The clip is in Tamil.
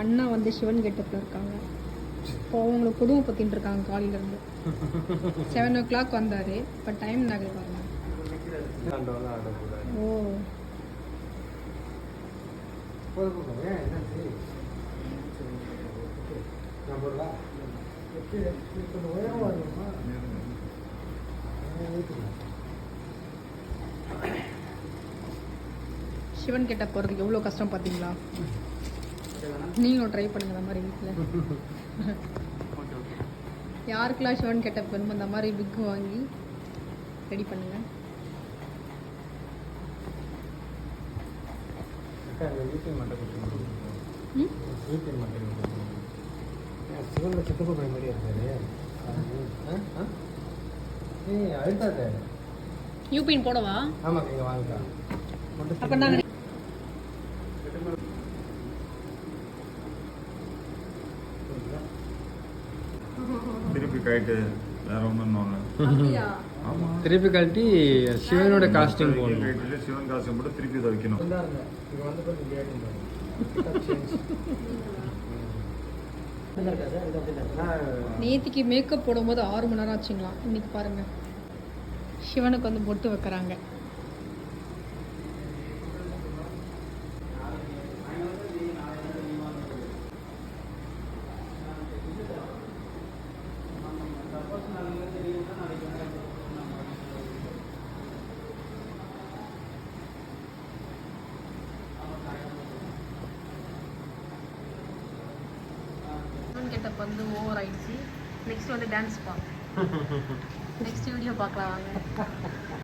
அண்ணா வந்து சிவன் கெட்டப்பில் இருக்காங்க. இப்போ அவங்களுக்கு குடும்ப பற்றின்னு இருக்காங்க காலையிலேருந்து செவன் ஓ கிளாக் வந்தார். இப்போ டைம் நகல் பாருங்க ஓ. சிவன் கெட்ட போகிறதுக்கு எவ்வளோ கஷ்டம் பார்த்தீங்களா? நீங்களும் ட்ரை பண்ணுங்க அந்த மாதிரி வீட்டில் யாருக்கெல்லாம் சிவன் கெட்ட வேணுமோ அந்த மாதிரி விக் வாங்கி ரெடி பண்ணுங்க. ம்? சிவன்ல சித்தப்பா பையன் மாதிரி இருக்காரு. ஏய் அழுத்தாத யூபின் போடவா? ஆமாம் இங்கே வாங்கக்கா. அப்போ நான் திருப்பி கைட்டு வேற ஒன்றுன்னு அப்படியா? ஆமா. திருப்பி கழட்டி சிவனோட காஸ்டியூம் போடணும். கைட்டுல சிவன் காசு போட்டு திருப்பி இதை வைக்கணும். இங்கே வந்து கொஞ்சம் நேத்திக்கு மேக்கப் போடும்போது ஆறு மணி நேரம் ஆச்சுங்களாம் இன்னைக்கு பாருங்க. சிவனுக்கு வந்து பொட்டு வைக்கிறாங்க சிவன் கெட்டப் வந்து ஓவர் ஆயிடுச்சு. நெக்ஸ்ட் வந்து டான்ஸ் பார்க்கலாம் நெக்ஸ்ட் வீடியோ பார்க்கலாம் வாங்க.